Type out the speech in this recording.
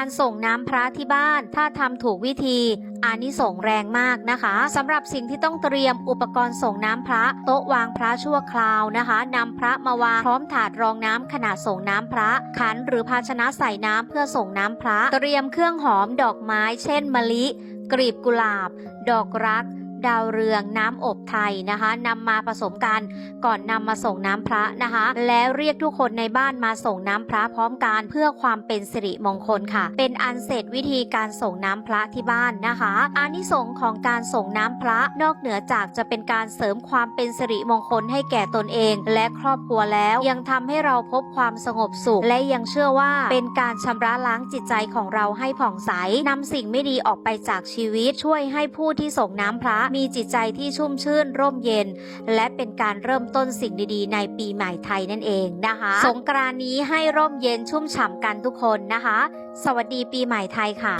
การส่งน้ำพระที่บ้านถ้าทำถูกวิธีอานิสงส์แรงมากนะคะสำหรับสิ่งที่ต้องเตรียมอุปกรณ์ส่งน้ำพระ โต๊ะวางพระชั่วคราวนะคะนำพระมาวางพร้อมถาดรองน้ำขนาดส่งน้ำพระ ขันหรือภาชนะใส่น้ำเพื่อส่งน้ำพระ เตรียมเครื่องหอมดอกไม้ เช่น มะลิ กลีบกุหลาบ ดอกรัก ดาวเรืองน้ำอบไทยนะคะนำมาผสมกันก่อนนำมาส่งน้ำพระนะคะ แล้วเรียกทุกคนในบ้านมาส่งน้ำพระพร้อมกันเพื่อความเป็นสิริมงคลค่ะ เป็นอันเสร็จวิธีการส่งน้ำพระที่บ้านนะคะอานิสงส์ของการส่งน้ำพระนอกเหนือจากจะเป็นการเสริมความเป็นสิริมงคลให้แก่ตนเอง และครอบครัวแล้วยังทำให้เราพบความสงบสุข และยังเชื่อว่าเป็นการชำระล้างจิตใจของเราให้ผ่องใสนำสิ่งไม่ดีออกไปจากชีวิตช่วยให้ผู้ที่ส่งน้ำพระมีจิตใจที่ชุ่มชื่นร่มเย็น และเป็นการเริ่มต้นสิ่งดีๆ ในปีใหม่ไทยนั่นเองนะคะ สงกรานนี้ให้ร่มเย็นชุ่มฉ่ำกันทุกคนนะคะ สวัสดีปีใหม่ไทยค่ะ